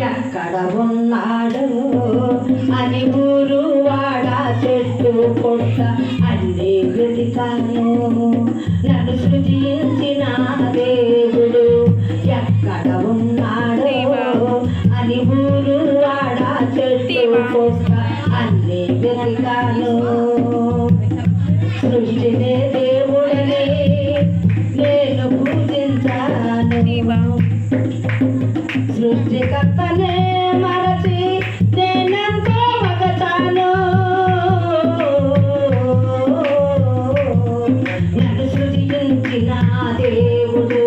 ఎక్కడ ఉన్నాడు అని ఊరు వాడ చెట్టు పొట్ట అన్ని వెతికాను నన్ను సృజించిన దేవుడు ఎక్కడ ఉన్నాడు అని ఊరు వాడ చెట్టు పొట్ట అన్ని వెతికాను సృష్టినే నన్ను సృజించిన దేవుడు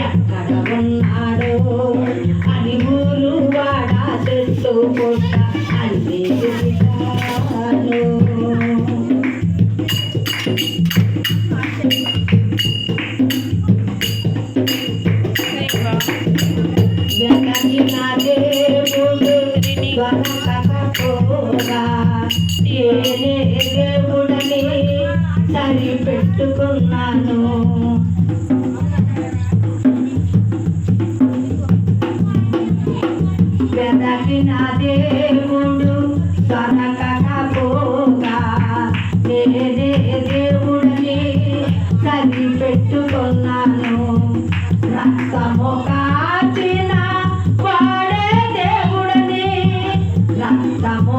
ఎక్కడ ఉన్నాడో అని ఊరు వాడ చెట్టు పుట్ట అన్ని దేవుడు సరిపెట్టుకున్నాను నా దేవుడు దొరకకపోగా నేనే దేవుడని సరిపెట్టుకున్నాను. రక్తము కాచిన వాడే దేవుడిని రక్తము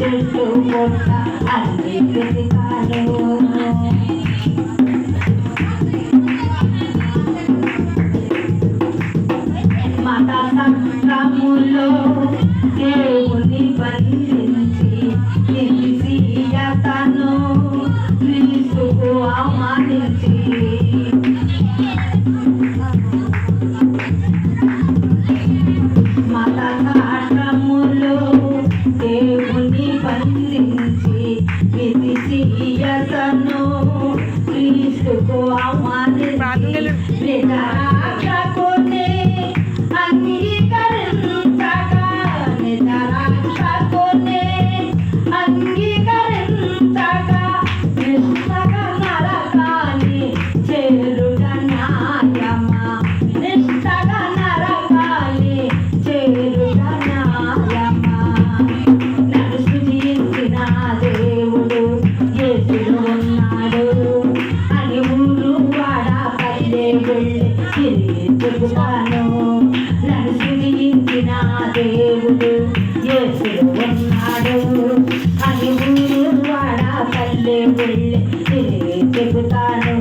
చెట్టు పొట్ట అన్ని వెతికాను Cristo com alma de Deus, వెళ్ళి చెబుతాను నన్ను దేవుడు యేసుడు ఉన్నాడు. అని ఊరు వాడ పల్లె వెళ్ళి తిరిగి చెబుతాను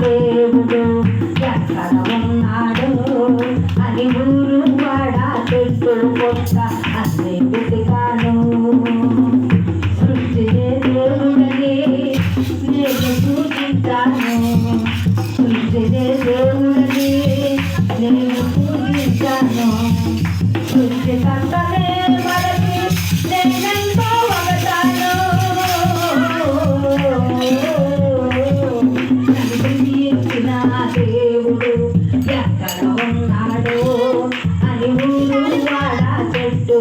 దేవుడు ఎక్కడ ఉన్నాడు? అని ఊరు వాడ చెట్టు నేను పూజించాను దేవుడని నేను పూజించాను సృష్టికర్తనే మనకి నేనెంతో అవతాను దేవుడు ఎక్కడ ఉన్నాడు అని ఊరు చెట్టు